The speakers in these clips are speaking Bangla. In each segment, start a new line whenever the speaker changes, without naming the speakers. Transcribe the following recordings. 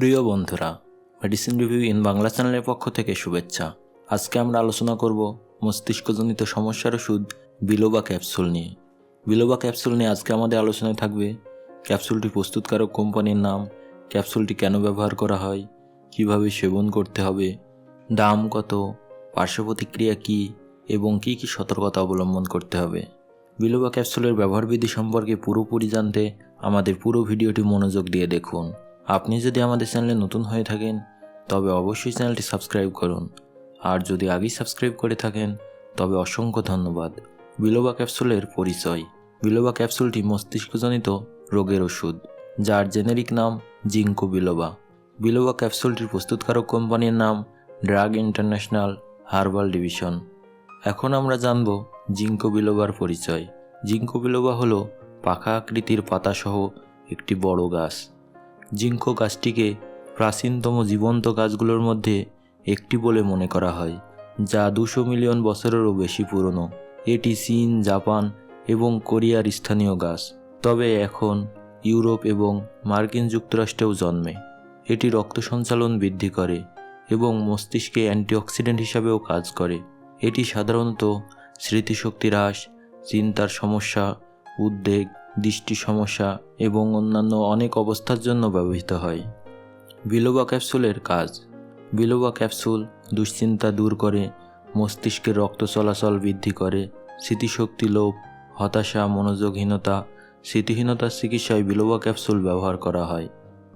প্রিয় বন্ধুরা মেডিসিন রিভিউ ইন বাংলা চ্যানেলের পক্ষ থেকে শুভেচ্ছা। আজকে আমরা আলোচনা করব মস্তিষ্কজনিত সমস্যার ওষুধ বিলোবা ক্যাপসুল নিয়ে। বিলোবা ক্যাপসুল নিয়ে আজকে আমাদের আলোচনায় থাকবে, ক্যাপসুলটি প্রস্তুতকারক কোম্পানির নাম, ক্যাপসুলটি কেন ব্যবহার করা হয়, কীভাবে সেবন করতে হবে, দাম কত, পার্শ্ব প্রতিক্রিয়া কী, এবং কী কী সতর্কতা অবলম্বন করতে হবে। বিলোবা ক্যাপসুলের ব্যবহারবিধি সম্পর্কে পুরোপুরি জানতে আমাদের পুরো ভিডিওটি মনোযোগ দিয়ে দেখুন। আপনি যদি আমাদের চ্যানেলে নতুন হয়ে থাকেন, তবে অবশ্যই চ্যানেলটি সাবস্ক্রাইব করুন। আর যদি আগেই সাবস্ক্রাইব করে থাকেন, তবে অসংখ্য ধন্যবাদ। বিলোবা ক্যাপসুলের পরিচয়। বিলোবা ক্যাপসুলটি মস্তিষ্কজনিত রোগের ওষুধ, যার জেনেরিক নাম জিঙ্কো বিলোবা। বিলোবা ক্যাপসুলটির প্রস্তুতকারক কোম্পানির নাম ড্রাগ ইন্টারন্যাশনাল হার্বাল ডিভিশন। এখন আমরা জানব জিঙ্কো বিলোবার পরিচয়। জিঙ্কো বিলোবা হলো পাখা আকৃতির পাতাসহ একটি বড় গাছ। জিঙ্কো গাছটিকে প্রাচীনতম জীবন্ত গাছগুলোর মধ্যে একটি বলে মনে করা হয়, যা দুশো মিলিয়ন বছরেরও বেশি পুরনো। এটি চীন, জাপান এবং কোরিয়ার স্থানীয় গাছ। তবে এখন ইউরোপ এবং মার্কিন যুক্তরাষ্ট্রেও জন্মে। এটি রক্ত সঞ্চালন বৃদ্ধি করে এবং মস্তিষ্কে অ্যান্টিঅক্সিডেন্ট হিসাবেও কাজ করে। এটি সাধারণত স্মৃতিশক্তি হ্রাস, চিন্তার সমস্যা, উদ্বেগ দৃষ্টি সমস্যা এবং অন্যান্য অনেক অবস্থার জন্য ব্যবহৃত হয়। বিলোবা ক্যাপসুলের কাজ। বিলোবা ক্যাপসুল দুশ্চিন্তা দূর করে মস্তিষ্কের রক্ত চলাচল বৃদ্ধি করে, স্মৃতিশক্তি লোপ, হতাশা, মনোযোগহীনতা, স্মৃতিহীনতার চিকিৎসায় বিলোবা ক্যাপসুল ব্যবহার করা হয়।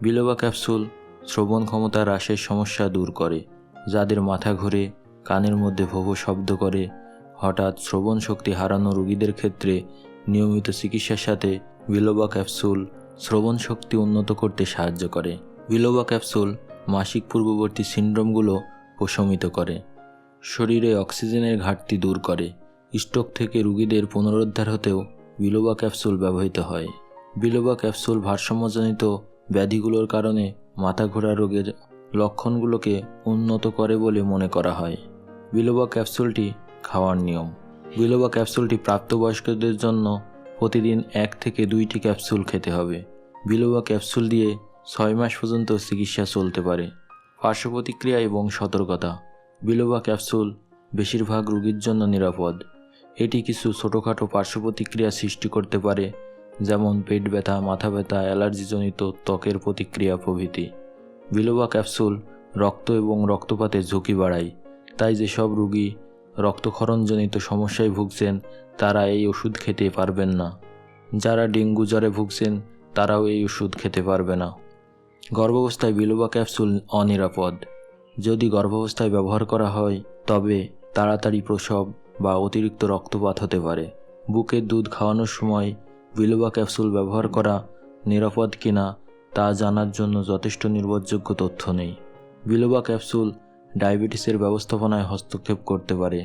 বিলোবা ক্যাপসুল শ্রবণ ক্ষমতা হ্রাসের সমস্যা দূর করে, যাদের মাথা ঘুরে, কানের মধ্যে ভোভো শব্দ করে। হঠাৎ শ্রবণ শক্তি হারানো রোগীদের ক্ষেত্রে নিয়মিত চিকিৎসার সাথে বিলোবা ক্যাপসুল শ্রবণ শক্তি উন্নত করতে সাহায্য করে। বিলোবা ক্যাপসুল মাসিক পূর্ববর্তী সিন্ড্রোমগুলো প্রশমিত করে। শরীরে অক্সিজেনের ঘাটতি দূর করে। স্ট্রোক থেকে রুগীদের পুনরুদ্ধার হতেও বিলোবা ক্যাপসুল ব্যবহৃত হয়। বিলোবা ক্যাপসুল ভারসাম্যজনিত ব্যাধিগুলোর কারণে মাথা ঘোরা রোগের লক্ষণগুলোকে উন্নত করে বলে মনে করা হয়। বিলোবা ক্যাপসুলটি খাওয়ার নিয়ম। বিলোবা ক্যাপসুলটি প্রাপ্তবয়স্কদের জন্য প্রতিদিন এক থেকে দুইটি ক্যাপসুল খেতে হবে। বিলোবা ক্যাপসুল দিয়ে ছয় মাস পর্যন্ত চিকিৎসা চলতে পারে। পার্শ্ব প্রতিক্রিয়া এবং সতর্কতা। বিলোবা ক্যাপসুল বেশিরভাগ রোগীর জন্য নিরাপদ। এটি কিছু ছোটোখাটো পার্শ্ব প্রতিক্রিয়া সৃষ্টি করতে পারে, যেমন পেট ব্যথা, মাথা ব্যথা, অ্যালার্জিজনিত ত্বকের প্রতিক্রিয়া প্রভৃতি। বিলোবা ক্যাপসুল রক্ত এবং রক্তপাতের ঝুঁকি বাড়ায়, তাই যেসব রোগী রক্তক্ষরণজনিত সমস্যায় ভুগছেন, তারা এই ওষুধ খেতে পারবেন না। যারা ডেঙ্গু জ্বরে ভুগছেন, তারাও এই ওষুধ খেতে পারবে না। গর্ভাবস্থায় বিলোবা ক্যাপসুল অনিরাপদ। যদি গর্ভাবস্থায় ব্যবহার করা হয়, তবে তাড়াতাড়ি প্রসব বা অতিরিক্ত রক্তপাত হতে পারে। বুকের দুধ খাওয়ানোর সময় বিলোবা ক্যাপসুল ব্যবহার করা নিরাপদ কিনা, তা জানার জন্য যথেষ্ট নির্ভরযোগ্য তথ্য নেই। বিলোবা ক্যাপসুল ডায়াবেটিসের ব্যবস্থাপনায় হস্তক্ষেপ করতে পারে।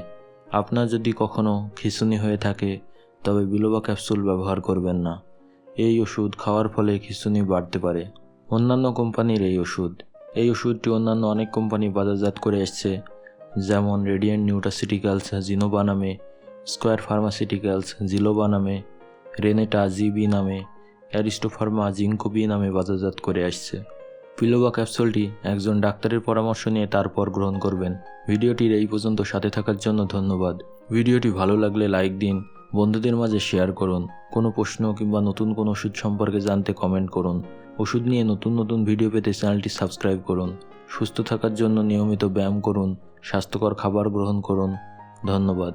আপনার যদি কখনও খিঁচুনি হয়ে থাকে, তবে বিলোবা ক্যাপসুল ব্যবহার করবেন না। এই ওষুধ খাওয়ার ফলে খিঁচুনি বাড়তে পারে। অন্যান্য কোম্পানির এই ওষুধ। এই ওষুধটি অন্যান্য অনেক কোম্পানি বাজারজাত করে এসছে, যেমন রেডিয়েন্ট নিউটাসিটিক্যালস জিনোবা নামে, স্কোয়ার ফার্মাসিউটিক্যালস জিলোবা নামে, রেনেটা জিবি নামে, অ্যারিস্টোফার্মা জিঙ্কোবি নামে বাজারজাত করে আসছে। পিলোবা ক্যাপসুলটি একজন ডাক্তারের পরামর্শ নিয়ে তারপর গ্রহণ করবেন। ভিডিওটির এই পর্যন্ত সাথে থাকার জন্য ধন্যবাদ। ভিডিওটি ভালো লাগলে লাইক দিন, বন্ধুদের মাঝে শেয়ার করুন, কোনো প্রশ্ন কিংবা নতুন কোনো ওষুধ সম্পর্কে জানতে কমেন্ট করুন। ওষুধ নিয়ে নতুন নতুন ভিডিও পেতে চ্যানেলটি সাবস্ক্রাইব করুন। সুস্থ থাকার জন্য নিয়মিত ব্যায়াম করুন, স্বাস্থ্যকর খাবার গ্রহণ করুন। ধন্যবাদ।